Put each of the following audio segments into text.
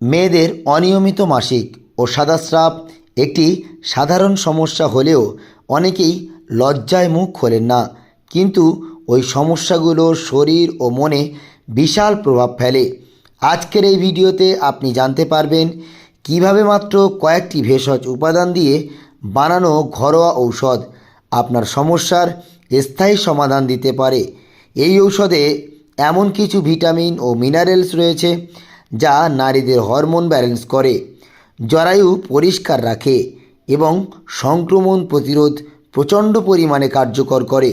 মেয়েদের অনিয়মিত মাসিক ও সাদাস্রাব একটি সাধারণ সমস্যা হলেও অনেকেই লজ্জায় মুখ খোলেন না। কিন্তু ওই সমস্যাগুলো শরীর ও মনে বিশাল প্রভাব ফেলে। আজকের এই ভিডিওতে আপনি জানতে পারবেন কীভাবে মাত্র কয়েকটি ভেষজ উপাদান দিয়ে বানানো ঘরোয়া ঔষধ আপনার সমস্যার স্থায়ী সমাধান দিতে পারে। এই ঔষধে এমন কিছু ভিটামিন ও মিনারেলস রয়েছে যা নারীদের হরমোন ব্যালেন্স করে, জরায়ু পরিষ্কার রাখে এবং সংক্রমণ প্রতিরোধ প্রচণ্ড পরিমাণে কার্যকর করে।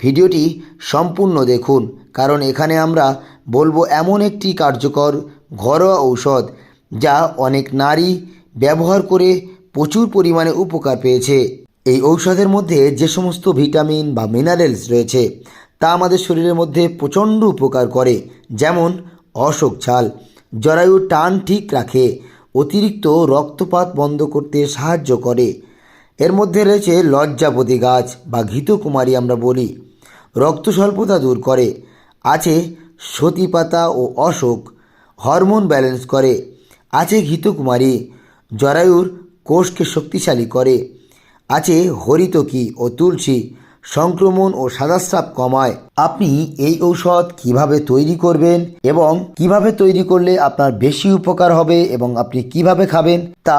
ভিডিওটি সম্পূর্ণ দেখুন, কারণ এখানে আমরা বলব এমন একটি কার্যকর ঘরোয়া ঔষধ যা অনেক নারী ব্যবহার করে প্রচুর পরিমাণে উপকার পেয়েছে। এই ঔষধের মধ্যে যে সমস্ত ভিটামিন বা মিনারেলস রয়েছে, তা আমাদের শরীরের মধ্যে প্রচণ্ড উপকার করে, যেমন অশোক ছাল জরায়ুর টান ঠিক রাখে, অতিরিক্ত রক্তপাত বন্ধ করতে সাহায্য করে। এর মধ্যে রয়েছে লজ্জাপতি গাছ বা ঘৃতকুমারী আমরা বলি। রক্ত স্বল্পতা দূর করে, আছে সতী পাতা ও অশোক, হরমোন ব্যালেন্স করে, আছে ঘৃতকুমারী, জরায়ুর কোষকে শক্তিশালী করে, আছে হরিতকি ও তুলসী সংক্রমণ ও সাদাস্রাব কমায়। আপনি এই ঔষধ কীভাবে তৈরি করবেন এবং কীভাবে তৈরি করলে আপনার বেশি উপকার হবে এবং আপনি কীভাবে খাবেন, তা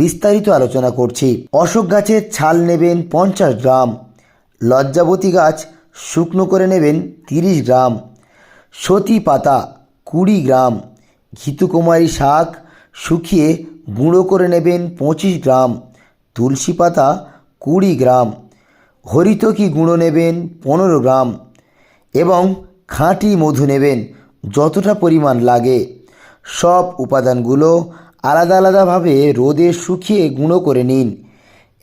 বিস্তারিত আলোচনা করছি। অশোক গাছের ছাল নেবেন পঞ্চাশ গ্রাম, লজ্জাবতী গাছ শুকনো করে নেবেন তিরিশ গ্রাম, সতী পাতা কুড়ি গ্রাম, ঘিতুকুমারী শাক শুকিয়ে গুঁড়ো করে নেবেন পঁচিশ গ্রাম, তুলসী পাতা কুড়ি গ্রাম হরিতকি গুঁড়ো নেবেন পনেরো গ্রাম এবং খাঁটি মধু নেবেন যতটা পরিমাণ লাগে। সব উপাদানগুলো আলাদা আলাদাভাবে রোদে শুকিয়ে গুঁড়ো করে নিন।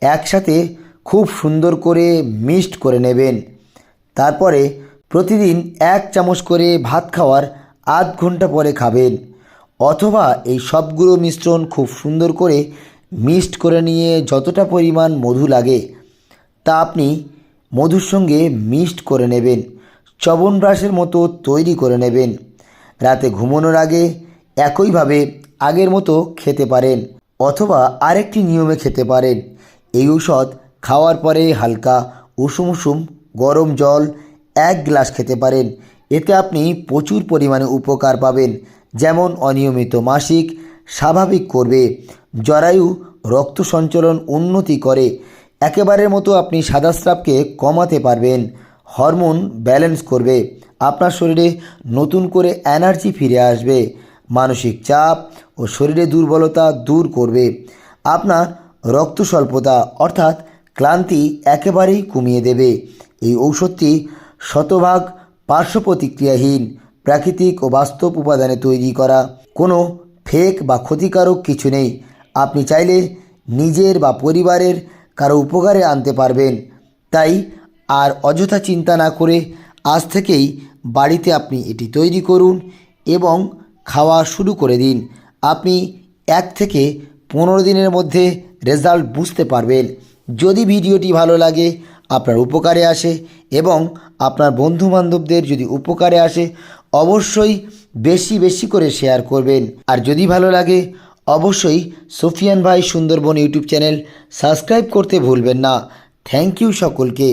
একসাথে খুব সুন্দর করে মিক্সড করে নেবেন। তারপরে প্রতিদিন এক চামচ করে ভাত খাওয়ার আধ ঘণ্টা পরে খাবেন। অথবা এই সবগুলো মিশ্রণ খুব সুন্দর করে মিক্সড করে নিয়ে যতটা পরিমাণ মধু লাগে তা আপনি মধুর সঙ্গে মিক্সড করে নেবেন চবনব্রাশের মতো তৈরি করে নেবেন। রাতে ঘুমানোর আগে একইভাবে আগের মতো খেতে পারেন অথবা আরেকটি নিয়মে খেতে পারেন। এই ঔষধ খাওয়ার পরে হালকা উষুম উষুম গরম জল এক গ্লাস খেতে পারেন। এতে আপনি প্রচুর পরিমাণে উপকার পাবেন, যেমন অনিয়মিত মাসিক, স্বাভাবিক করবে, জরায়ু, রক্ত সঞ্চালন উন্নতি করে একেবারের মতো আপনি সাদাস্রাবকে কমাতে পারবেন। হরমোন ব্যালেন্স করবে। আপনার শরীরে নতুন করে এনার্জি ফিরে আসবে। মানসিক চাপ ও শরীরে দুর্বলতা দূর করবে। আপনার রক্ত স্বল্পতা অর্থাৎ ক্লান্তি একেবারেই কমিয়ে দেবে। এই ঔষধটি শতভাগ পার্শ্ব প্রতিক্রিয়াহীন প্রাকৃতিক ও বাস্তব উপাদানে তৈরি করা। কোনো ফেক বা ক্ষতিকারক কিছু নেই। আপনি চাইলে নিজের বা পরিবারের কারও উপকারে আনতে পারবেন। তাই আর অযথা চিন্তা না করে আজ থেকেই বাড়িতে আপনি এটি তৈরি করুন এবং খাওয়া শুরু করে দিন। আপনি এক থেকে পনেরো দিনের মধ্যে রেজাল্ট বুঝতে পারবেন। যদি ভিডিওটি ভালো লাগে, আপনার উপকারে আসে এবং আপনার বন্ধুবান্ধবদের যদি উপকারে আসে, অবশ্যই বেশি বেশি করে শেয়ার করবেন। আর যদি ভালো লাগে অবশ্যই সুফিয়ান ভাই সুন্দরবন ইউটিউব চ্যানেল সাবস্ক্রাইব করতে ভুলবেন না। থ্যাংক ইউ সকলকে।